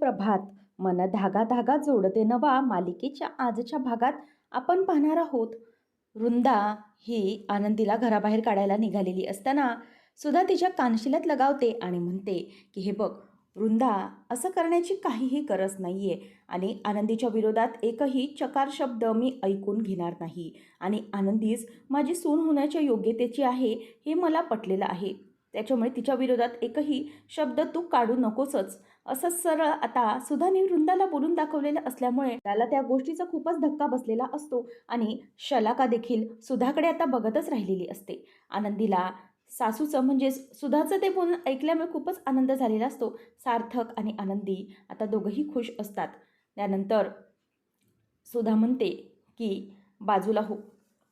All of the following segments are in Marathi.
सुप्रभात मन धागा धागा जोडते नवा मालिकेच्या आजच्या भागात आपण पाहणार आहोत. वृंदा ही आनंदीला घराबाहेर काढायला निघालेली असताना सुद्धा तिच्या कानशिलात लगावते आणि म्हणते की हे बघ वृंदा असं करण्याची काहीही गरज नाही आहे आणि आनंदीच्या विरोधात एकही चकार शब्द मी ऐकून घेणार नाही आणि आनंदीच माझी सून होण्याच्या योग्यतेची आहे हे मला पटलेलं आहे. त्याच्यामुळे तिच्या विरोधात एकही शब्द तू काढू नकोसच. असं सरळ आता सुधाने वृंदाला बोलून दाखवलेलं असल्यामुळे त्याला त्या गोष्टीचा खूपच धक्का बसलेला असतो आणि शलाका देखील सुधाकडे आता बघतच राहिलेली असते. आनंदीला सासूचं म्हणजेच सुधाचं ते बोलणं ऐकल्यामुळे खूपच आनंद झालेला असतो. सार्थक आणि आनंदी आता दोघंही खुश असतात. त्यानंतर सुधा म्हणते की बाजूला हो.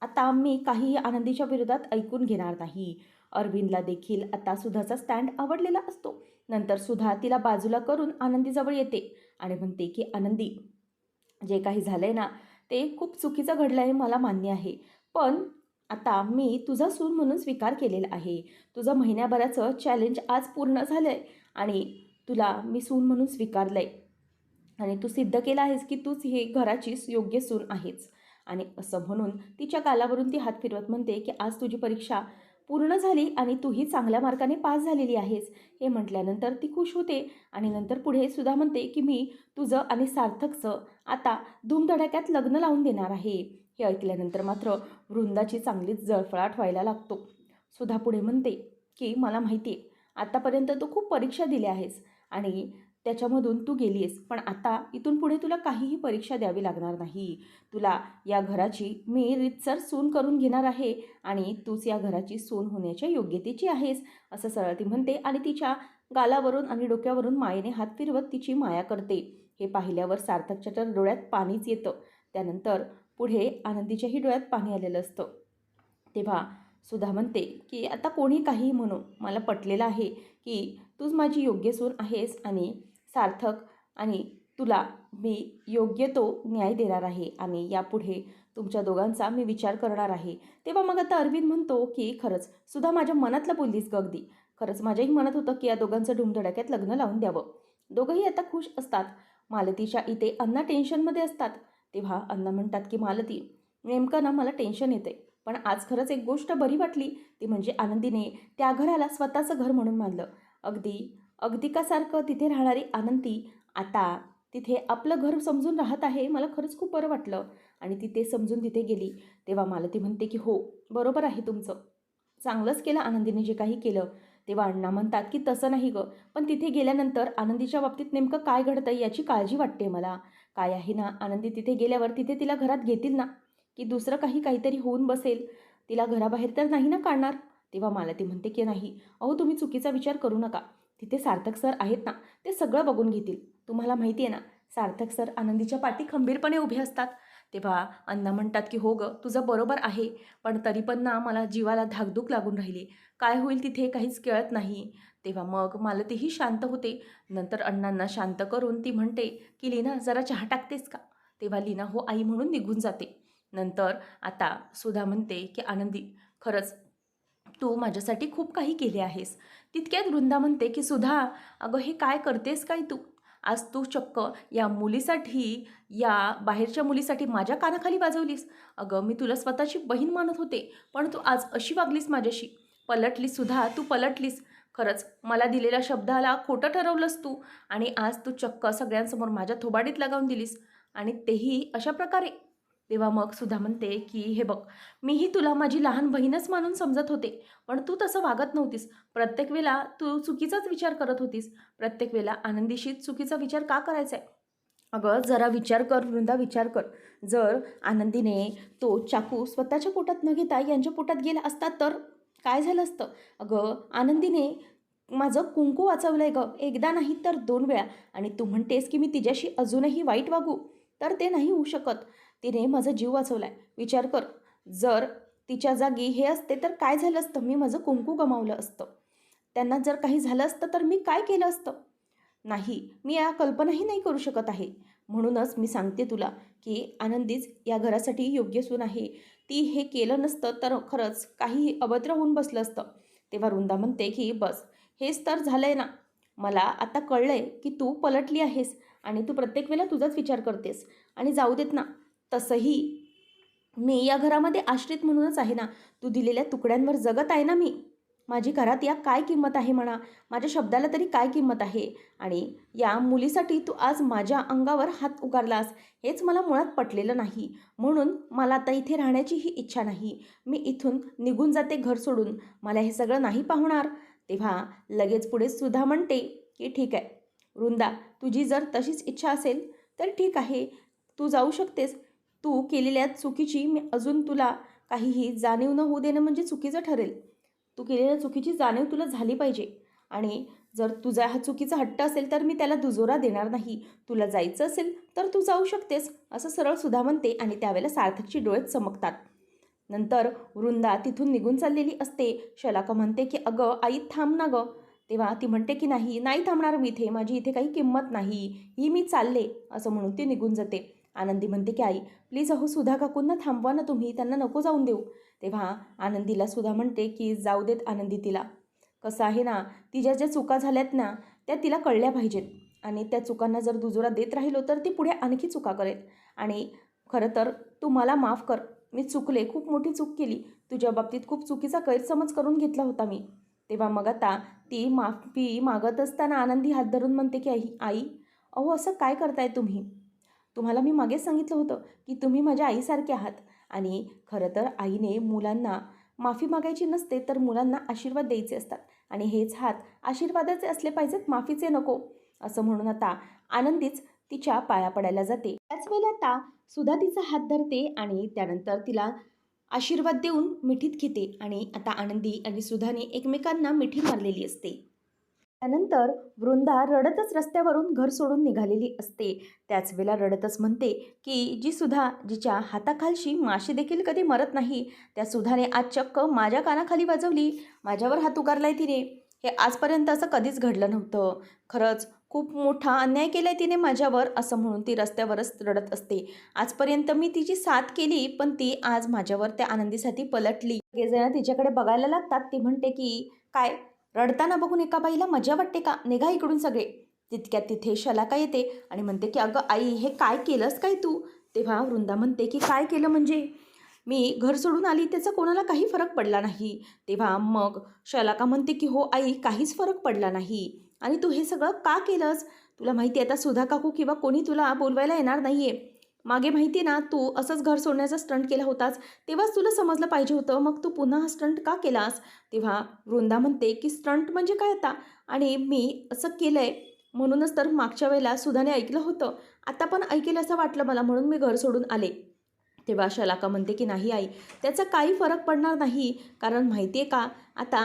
आता मी काही आनंदीच्या विरोधात ऐकून घेणार नाही. अरविंदला देखील आता सुधाचा स्टँड आवडलेला असतो. नंतर सुधा तिला बाजूला करून आनंदीजवळ येते आणि म्हणते की आनंदी जे काही झालं आहे ना ते खूप चुकीचं घडलं आहे मला मान्य आहे. पण आता मी तुझा सून म्हणून स्वीकार केलेला आहे. तुझं महिन्याभराचं चॅलेंज आज पूर्ण झालं आहे आणि तुला मी सून म्हणून स्वीकारलं आहे आणि तू सिद्ध केलं आहेस की तूच हे घराची योग्य सून आहेच आणि असं म्हणून तिच्या कालावरून ती हात फिरवत म्हणते की आज तुझी परीक्षा पूर्ण झाली आणि तूही चांगल्या मार्काने पास झालेली आहेस हे म्हटल्यानंतर ती खुश होते आणि नंतर पुढे सुद्धा म्हणते की मी तुझं आणि सार्थकचं आता धूमधडाक्यात लग्न लावून देणार आहे. हे ऐकल्यानंतर मात्र वृंदाची चांगलीच जळफळाट व्हायला लागतो. सुधा पुढे म्हणते की मला माहिती आहे आत्तापर्यंत तू खूप परीक्षा दिल्या आहेस आणि त्याच्यामधून तू गेली आहेस पण आता इथून पुढे तुला काहीही परीक्षा द्यावी लागणार नाही. तुला या घराची मी रितसर सून करून घेणार आहे आणि तूच या घराची सून होण्याच्या योग्यतेची आहेस असं सरळ ती म्हणते आणि तिच्या गालावरून आणि डोक्यावरून मायेने हात फिरवत तिची माया करते. हे पाहिल्यावर सार्थकच्या तर डोळ्यात पाणीच येतं. त्यानंतर पुढे आनंदीच्याही डोळ्यात पाणी आलेलं असतं. तेव्हा सुधा म्हणते की आता कोणी काही म्हणू मला पटलेलं आहे की तूच माझी योग्य सून आहेस आणि सार्थक आणि तुला मी योग्य तो न्याय देणार आहे. आणि यापुढे तुमच्या दोघांचा मी विचार करणार आहे. तेव्हा मग आता अरविंद म्हणतो की खरंच सुद्धा माझ्या मनातलं बोललीस ग अगदी. खरंच माझ्याही मनात होतं की या दोघांचं धुमधडाक्यात लग्न लावून द्यावं. दोघंही आता खुश असतात. मालतीच्या इथे अण्णा टेन्शनमध्ये असतात. तेव्हा अण्णा म्हणतात की मालती नेमकं ना मला टेन्शन येते पण आज खरंच एक गोष्ट बरी वाटली. ती म्हणजे आनंदीने त्या घराला स्वतःचं घर म्हणून मानलं. अगदी अगदिकासारखं तिथे राहणारी आनंदी आता तिथे आपलं घर समजून राहत आहे मला खरंच खूप बरं वाटलं. आणि ती ते समजून तिथे गेली तेव्हा मला ती म्हणते की हो बरोबर आहे तुमचं. चांगलंच केलं आनंदीने जे काही केलं. तेव्हा अण्णा म्हणतात की तसं नाही गं पण तिथे गेल्यानंतर आनंदीच्या बाबतीत नेमकं काय घडतं याची काळजी वाटते मला. काय आहे ना आनंदी तिथे गेल्यावर तिथे तिला घरात घेतील ना? की दुसरं काही काहीतरी होऊन बसेल? तिला घराबाहेर तर नाही ना काढणार? तेव्हा मला ती म्हणते की नाही. अहो तुम्ही चुकीचा विचार करू नका. तिथे सार्थक सर आहेत ना ते सगळं बघून घेतील. तुम्हाला माहिती आहे ना सार्थक सर आनंदीच्या पाठी खंबीरपणे उभे असतात. तेव्हा अण्णा म्हणतात की हो गं तुझं बरोबर आहे पण तरी पण ना मला जीवाला धाकधूक लागून राहिली. काय होईल तिथे काहीच कळत नाही. तेव्हा मग मला तेही शांत होते. नंतर अण्णांना शांत करून ती म्हणते की लीना जरा चहा टाकतेस का? तेव्हा लीना हो आई म्हणून निघून जाते. नंतर आता सुधा म्हणते की आनंदी खरंच तू माझ्यासाठी खूप काही केले आहेस. तितक्यात वृंदा म्हणते की सुधा अगं हे काय करतेस काय तू? आज तू चक्क या मुलीसाठी या बाहेरच्या मुलीसाठी माझ्या कानाखाली वाजवलीस. अगं मी तुला स्वतःची बहीण मानत होते पण तू आज अशी वागलीस माझ्याशी. पलटलीस सुद्धा तू पलटलीस. खरंच मला दिलेल्या शब्दाला खोटं ठरवलंस तू आणि आज तू चक्क सगळ्यांसमोर माझ्या थोबाडीत लगावून दिलीस. आणि तेही अशा प्रकारे. तेव्हा मग सुद्धा म्हणते की हे बघ मीही तुला माझी लहान बहीणच मानून समजत होते पण तू तसं वागत नव्हतीस. प्रत्येक वेळा तू चुकीचाच विचार करत होतीस. प्रत्येक वेळेला आनंदीशीच चुकीचा विचार का करायचा आहे अगं जरा विचार कर वृंदा विचार कर. जर आनंदीने तो चाकू स्वतःच्या पोटात न घेता यांच्या पोटात गेला असता तर काय झालं असतं? अगं आनंदीने माझं कुंकू वाचवलं आहे गं. एकदा नाही तर दोन वेळा. आणि तू म्हणतेस की मी तिच्याशी अजूनही वाईट वागू. तर ते नाही होऊ शकत. तिने माझा जीव वाचवला आहे विचार कर. जर तिच्या जागी हे असते तर काय झालं असतं? मी माझं कुंकू गमावलं असतं. त्यांना जर काही झालं असतं तर मी काय केलं असतं? नाही मी या कल्पनाही नाही करू शकत आहे. म्हणूनच मी सांगते तुला की आनंदीच या घरासाठी योग्य सून आहे. ती हे केलं नसतं तर खरंच काही अभद्र होऊन बसलं असतं. तेव्हा वृंदा म्हणते की बस हेच तर झालं आहे ना. मला आता कळलं आहे की तू पलटली आहेस आणि तू प्रत्येक वेळेला तुझाच विचार करतेस. आणि जाऊ देत ना. तसंही मी या घरामध्ये आश्रित म्हणूनच आहे ना. तू दिलेल्या तुकड्यांवर जगत आहे ना मी. माझी घरात या काय किंमत आहे म्हणा. माझ्या शब्दाला तरी काय किंमत आहे? आणि या मुलीसाठी तू आज माझ्या अंगावर हात उगारलास हेच मला मुळात पटलेलं नाही. म्हणून मला आता इथे राहण्याचीही इच्छा नाही. मी इथून निघून जाते घर सोडून. मला हे सगळं नाही पाहणार. तेव्हा लगेच पुढे सुद्धा म्हणते की ठीक आहे. वृंदा तुझी जर तशीच इच्छा असेल तर ठीक आहे. तू जाऊ शकतेस. तू केलेल्या चुकीची मी अजून तुला काहीही जाणीव न होऊ देणं म्हणजे चुकीचं ठरेल. तू केलेल्या चुकीची जाणीव तुला झाली पाहिजे. आणि जर तुझा हा चुकीचा हट्ट असेल तर मी त्याला दुजोरा देणार नाही. तुला जायचं असेल तर तू जाऊ शकतेस असं सरळ सुद्धा म्हणते आणि त्यावेळेला सार्थकची डोळे चमकतात. नंतर वृंदा तिथून निघून चाललेली असते. शलाका म्हणते की अगं आई थांब ना गं. तेव्हा ती म्हणते की नाही नाही थांबणार मी इथे. माझी इथे काही किंमत नाही. ही मी चालले. असं म्हणून ती निघून जाते. आनंदी म्हणते की आई प्लीज अहो सुधा काकूंना थांबवा ना तुम्ही त्यांना नको जाऊन देऊ. तेव्हा आनंदीला सुद्धा म्हणते की जाऊ देत आनंदी तिला. कसं आहे ना तिच्या ज्या चुका झाल्यात ना त्या तिला कळल्या पाहिजेत. आणि त्या चुकांना जर दुजोरा देत राहिलो तर ती पुढे आणखी चुका करेल. आणि खरं तर तू मला माफ कर. मी चुकले खूप मोठी चूक केली. तुझ्या बाबतीत खूप चुकीचा गैरसमज करून घेतला होता मी. तेव्हा मग आता ती माफी मागत असताना आनंदी हात धरून म्हणते की आई आई अहो असं काय करताय तुम्ही? तुम्हाला मी मागेच सांगितलं होतं की तुम्ही माझ्या आईसारखे आहात. आणि खरं तर आईने मुलांना माफी मागायची नसते तर मुलांना आशीर्वाद द्यायचे असतात. आणि हेच हात आशीर्वादाचे असले पाहिजेत माफीचे नको असं म्हणून आता आनंदीच तिच्या पाया पडायला जाते. त्याच वेळेला आता सुधा तिचा हात धरते आणि त्यानंतर तिला आशीर्वाद देऊन मिठीत घेते. आणि आता आनंदी आणि सुधाने एकमेकांना मिठी मारलेली असते. त्यानंतर वृंदा रडतच रस्त्यावरून घर सोडून निघालेली असते. त्याच वेळेला रडतच म्हणते की जी सुधा जिच्या हाताखालशी माशी देखील कधी मरत नाही त्या सुधाने आज चक्क माझ्या कानाखाली वाजवली. माझ्यावर हात उगारलाय तिने. हे आजपर्यंत असं कधीच घडलं नव्हतं. खरंच खूप मोठा अन्याय केलाय तिने माझ्यावर असं म्हणून ती रस्त्यावरच रडत असते. आजपर्यंत मी तिची साथ केली पण ती आज माझ्यावर त्या आनंदीसाठी पलटली. सगळेजण तिच्याकडे बघायला लागतात. ती म्हणते की काय रडताना बघून एका बाईला मजा वाटते का? निघा इकडून सगळे. तितक्यात तिथे शलाका येते आणि म्हणते की अगं आई हे काय केलंस काय तू? तेव्हा वृंदा म्हणते की काय केलं म्हणजे? मी घर सोडून आली त्याचा कोणाला काही फरक पडला नाही. तेव्हा मग शलाका म्हणते की हो आई काहीच फरक पडला नाही. आणि तू हे सगळं का केलंस? तुला माहिती आहे आता सुधा काकू किंवा कोणी तुला बोलवायला येणार नाही आहे मागे माहिती ना तू असंच घर सोडण्याचा स्टंट केला होतास. तेव्हाच तुला समजलं पाहिजे होतं मग तू पुन्हा हा स्टंट का केलास? तेव्हा वृंदा म्हणते की स्टंट म्हणजे काय आता? आणि मी असं केलं आहे म्हणूनच तर मागच्या वेळेला सुधाने ऐकलं होतं. आता पण ऐकेल असं वाटलं मला म्हणून मी घर सोडून आले. तेव्हा शलाका म्हणते की नाही आई त्याचा काही फरक पडणार नाही कारण माहिती आहे का आता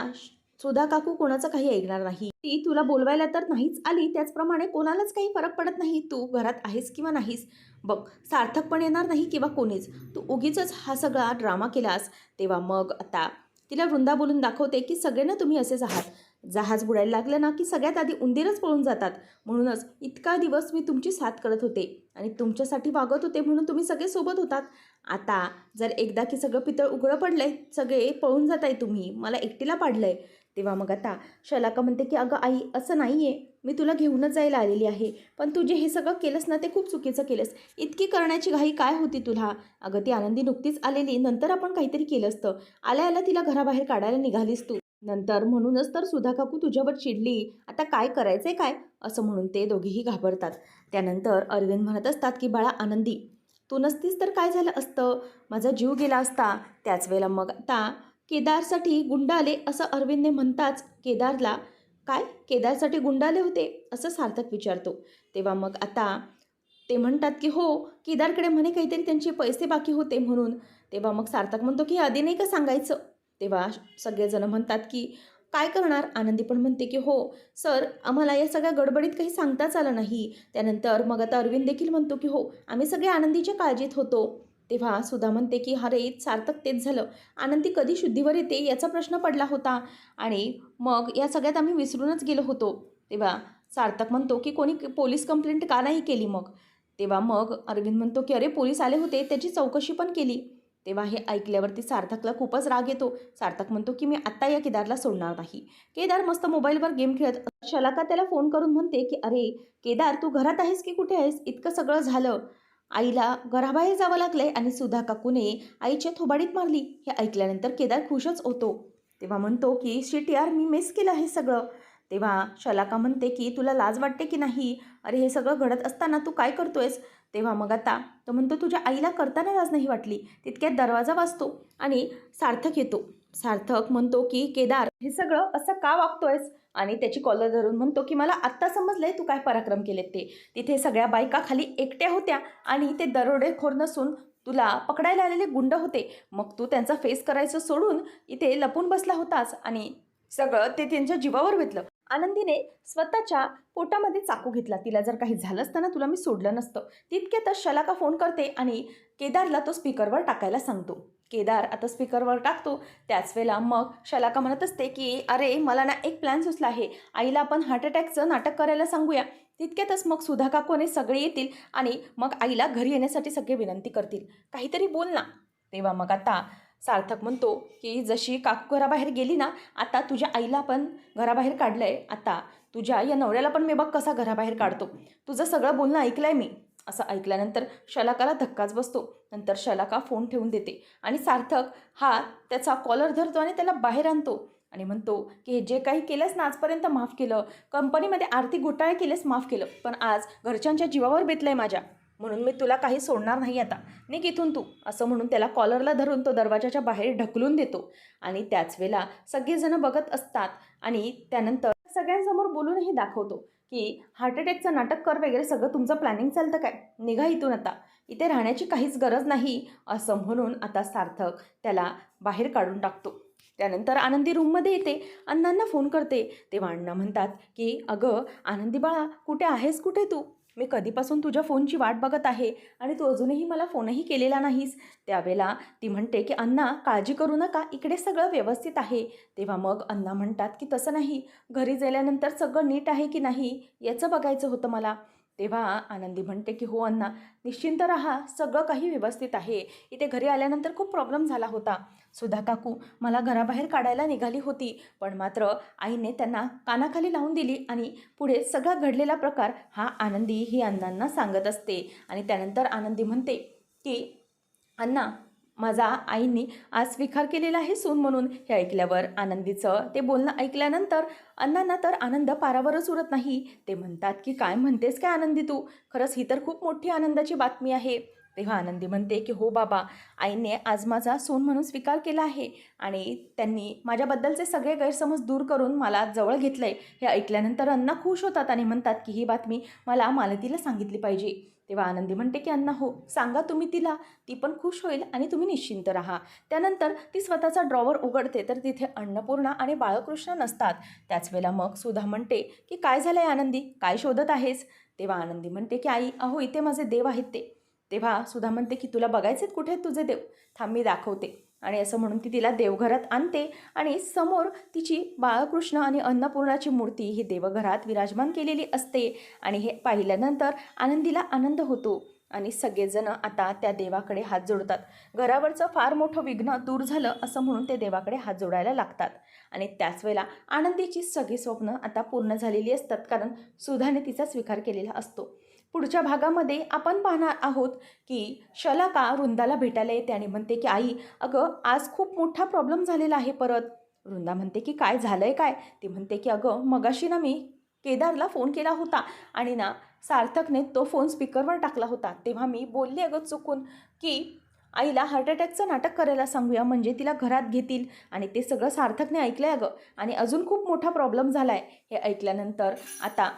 सुधा काकू कोणाचं काही ऐकणार नाही? ती तुला बोलवायला तर नाहीच आली त्याचप्रमाणे कोणालाच काही फरक पडत नाही. तू घरात आहेस किंवा नाहीस? बघ सार्थक पण येणार नाही किंवा कोणीच? तू उगीच हा सगळा ड्रामा केलास. तेव्हा मग आता तिला वृंदा बोलून दाखवते की सगळे ना तुम्ही असेच आहात. जहाज बुडायला लागलं ना की सगळ्यात आधी उंदीरच पळून जातात. म्हणूनच इतका दिवस मी तुमची साथ करत होते आणि तुमच्यासाठी वागत होते म्हणून तुम्ही सगळे सोबत होतात. आता जर एकदा की सगळं पितळ उघडं पडलंय सगळे पळून जात आहे तुम्ही. मला एकटीला पाडलंय. तेव्हा मग आता शलाका म्हणते की अगं आई असं नाही आहे मी तुला घेऊनच जायला आलेली आहे. पण तू जे हे सगळं केलंस ना ते खूप चुकीचं केलंस. इतकी करण्याची घाई काय होती तुला? अगं ती आनंदी नुकतीच आलेली. नंतर आपण काहीतरी केलं असतं. आल्या आल्या तिला घराबाहेर काढायला निघालीस तू. नंतर म्हणूनच तर सुधा काकू तुझ्यावर चिडली. आता काय करायचंय काय? असं म्हणून ते दोघेही घाबरतात. त्यानंतर अरविंद म्हणत असतात की बाळा आनंदी तू नसतीस तर काय झालं असतं? माझा जीव गेला असता. त्याच वेळेला मग आता केदारसाठी गुंड आले असं अरविंदने म्हणताच केदारला काय? केदारसाठी गुंडाले होते? असं सार्थक विचारतो. तेव्हा मग आता ते म्हणतात की हो केदारकडे म्हणे काहीतरी त्यांचे पैसे बाकी होते म्हणून. तेव्हा मग सार्थक म्हणतो की आधी नाही का सांगायचं? तेव्हा सगळेजणं म्हणतात की काय करणार? आनंदी पण म्हणते की हो सर आम्हाला या सगळ्या गडबडीत काही सांगताच आलं नाही. त्यानंतर मग आता अरविंद देखील म्हणतो की हो आम्ही सगळे आनंदीच्या काळजीत होतो. तेव्हा सुधा म्हणते की अरे सार्थक तेच झालं. आनंदी कधी शुद्धीवर येते याचा प्रश्न पडला होता. आणि मग या सगळ्यात आम्ही विसरूनच गेलो होतो. तेव्हा सार्थक म्हणतो की कोणी पोलीस कंप्लेंट का नाही केली मग? तेव्हा मग अरविंद म्हणतो की अरे पोलीस आले होते त्याची चौकशी पण केली. तेव्हा हे ऐकल्यावरती सार्थकला खूपच राग येतो. सार्थक म्हणतो की मी आत्ता या केदारला सोडणार नाही. केदार मस्त मोबाईलवर गेम खेळत शलाका त्याला फोन करून म्हणते की अरे केदार तू घरात आहेस की कुठे आहेस? इतकं सगळं झालं. आईला घराबाहेर जावं लागलंय आणि सुधा काकूने आईच्या थोबाडीत मारली. हे ऐकल्यानंतर केदार खुशच होतो. तेव्हा म्हणतो की शिट यार मी मिस केलं हे सगळं. तेव्हा शलाका म्हणते की तुला लाज वाटते की नाही? अरे हे सगळं घडत असताना तू काय करतोयस? तेव्हा मग आता तो म्हणतो तुझ्या आईला करताना लाज नाही वाटली. तितक्यात दरवाजा वाजतो आणि सार्थक येतो. सार्थक म्हणतो की केदार हे सगळं असं का वागतोयस? आणि त्याची कॉलर धरून म्हणतो की मला आत्ता समजलंय तू काय पराक्रम केलेत ते. तिथे सगळ्या बायका खाली एकट्या होत्या आणि ते दरोडेखोर नसून तुला पकडायला आलेले गुंड होते. मग तू त्यांचा फेस करायचं सोडून इथे लपून बसला होतास आणि सगळं ते त्यांच्या जीवावर घेतलं आनंदीने स्वतःच्या पोटामध्ये चाकू घेतला. तिला जर काही झालं असतं ना तुला मी सोडलं नसतं. तितक्यातच शलाका फोन करते आणि केदारला तो स्पीकरवर टाकायला सांगतो. केदार आता स्पीकरवर टाकतो. त्याच वेळेला मग शलाका म्हणत असते की अरे मला ना एक प्लॅन सुचला आहे. आईला आपण हार्ट अटॅकचं नाटक करायला सांगूया. तितक्यातच मग सुधा काकूने सगळे येतील आणि मग आईला घरी येण्यासाठी सगळे विनंती करतील. काहीतरी बोल ना. तेव्हा मग आता सार्थक म्हणतो की जशी काकू घराबाहेर गेली ना आता तुझ्या आईला पण घराबाहेर काढलं आहे आता तुझ्या या नवऱ्याला पण मी बघ कसा घराबाहेर काढतो. तुझं सगळं बोलणं ऐकलं आहे मी. असं ऐकल्यानंतर शलाकाला धक्काच बसतो. नंतर शलाका फोन ठेवून देते आणि सार्थक हा त्याचा कॉलर धरतो आणि त्याला बाहेर आणतो. आणि म्हणतो की हे जे काही केलंस ना आजपर्यंत माफ केलं. कंपनीमध्ये आर्थिक घोटाळे केलेस माफ केलं. पण आज घरच्यांच्या जीवावर बेतलं आहे माझ्या. म्हणून मी तुला काही सोडणार नाही आता. निघ इथून तू. असं म्हणून त्याला कॉलरला धरून तो दरवाजाच्या बाहेर ढकलून देतो. आणि त्याच वेळेला सगळेजणं बघत असतात. आणि त्यानंतर सगळ्यांसमोर बोलूनही दाखवतो की हार्ट अटॅकचं नाटक कर वगैरे सगळं तुमचं प्लॅनिंग चालतं काय? निघा इथून आता. इथे राहण्याची काहीच गरज नाही असं म्हणून आता सार्थक त्याला बाहेर काढून टाकतो. त्यानंतर आनंदी रूममध्ये येते. अण्णांना फोन करते. तेव्हा अण्णा म्हणतात की अगं आनंदी बाळा कुठे आहेस? कुठे तू? मी कधीपासून तुझ्या फोनची वाट बघत आहे आणि तू अजूनही मला फोनही केलेला नाहीस. त्यावेळेला ती म्हणते की अण्णा काळजी करू नका इकडे सगळं व्यवस्थित आहे. तेव्हा मग अण्णा म्हणतात की तसं नाही. घरी गेल्यानंतर सगळं नीट आहे की नाही? याचं बघायचं होतं मला. तेव्हा आनंदी म्हणते की हो अण्णा निश्चिंत राहा. सगळं काही व्यवस्थित आहे. इथे घरी आल्यानंतर खूप प्रॉब्लेम झाला होता. सुधा काकू मला घराबाहेर काढायला निघाली होती. पण मात्र आईने त्यांना कानाखाली लावून दिली आणि पुढे सगळा घडलेला प्रकार हा आनंदी ही अण्णांना सांगत असते. आणि त्यानंतर आनंदी म्हणते की अण्णा माझा आईंनी आज स्वीकार केलेला आहे सून म्हणून. हे ऐकल्यावर आनंदीचं ते बोलणं ऐकल्यानंतर अण्णांना तर आनंद पारावरच उरत नाही. ते म्हणतात की काय म्हणतेस काय आनंदी तू? खरंच ही तर खूप मोठी आनंदाची बातमी आहे. तेव्हा आनंदी म्हणते की हो बाबा आईने आज माझा सून म्हणून स्वीकार केला आहे आणि त्यांनी माझ्याबद्दलचे सगळे गैरसमज दूर करून मला जवळ घेतलं आहे हे ऐकल्यानंतर अण्णा खुश होतात आणि म्हणतात की ही बातमी मला मालतीला सांगितली पाहिजे. तेव्हा आनंदी म्हणते की अण्णा हो सांगा तुम्ही तिला. ती पण खुश होईल आणि तुम्ही निश्चिंत राहा. त्यानंतर ती स्वतःचा ड्रॉवर उघडते तर तिथे अन्नपूर्णा आणि बाळकृष्ण नसतात. त्याच वेळेला मग सुधा म्हणते की काय झालं आहे आनंदी? काय शोधत आहेस? तेव्हा आनंदी म्हणते की आई अहो इथे माझे देव आहेत ते. तेव्हा सुधा म्हणते की तुला बघायचे कुठे आहेत तुझे देव? थांब मी दाखवते. आणि असं म्हणून ती तिला देवघरात आणते. आणि समोर तिची बाळकृष्ण आणि अन्नपूर्णाची मूर्ती ही देवघरात विराजमान केलेली असते. आणि हे पाहिल्यानंतर आनंदीला आनंद होतो. आणि सगळेजण आता त्या देवाकडे हात जोडतात. घरावरचं फार मोठं विघ्न दूर झालं असं म्हणून ते देवाकडे हात जोडायला लागतात. आणि त्याच वेळेला आनंदीची सगळी स्वप्न आता पूर्ण झालेली असतात. कारण सुधाने तिचा स्वीकार केलेला असतो. पुढच्या भागामध्ये आपण पाहणार आहोत की शलाका वृंदाला भेटायला येते आणि म्हणते की आई अगं आज खूप मोठा प्रॉब्लेम झालेला आहे परत. वृंदा म्हणते की काय झालं आहे काय? ती म्हणते की अगं मगाशी ना मी केदारला फोन केला होता आणि ना सार्थकने तो फोन स्पीकरवर टाकला होता. तेव्हा मी बोलले अगं चुकून की आईला हार्ट अटॅकचं नाटक करायला सांगूया म्हणजे तिला घरात घेतील. आणि ते सगळं सार्थकने ऐकलं आहे अगं. आणि अजून खूप मोठा प्रॉब्लेम झाला आहे हे ऐकल्यानंतर आता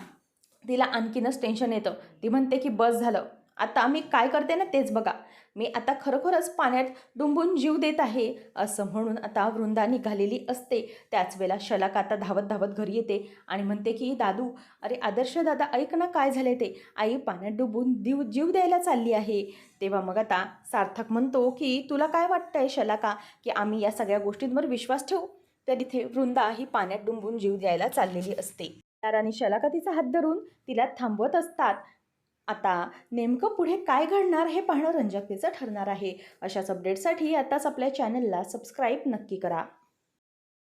तिला आणखीनच टेन्शन येतं. ती म्हणते की बस झालं. आता मी काय करते ना तेच बघा. मी आता खरोखरच पाण्यात डुंबून जीव देत आहे असं म्हणून आता वृंदा निघालेली असते. त्याच वेळेला शलाका आता धावत धावत घरी येते आणि म्हणते की दादू अरे आदर्श दादा ऐक ना काय झाले ते. आई पाण्यात डुबून जीव जीव द्यायला चालली आहे. तेव्हा मग आता सार्थक म्हणतो की तुला काय वाटतंय शलाका की आम्ही या सगळ्या गोष्टींवर विश्वास ठेवू? तर इथे वृंदा ही पाण्यात डुंबून जीव द्यायला चाललेली असते. आणि शलाका तिचा हात धरून तिला थांबवत असतात. आता नेमकं पुढे काय घडणार हे पाहणं रंजकतेचं ठरणार आहे. अशाच अपडेटसाठी आताच आपल्या चॅनलला सबस्क्राईब नक्की करा.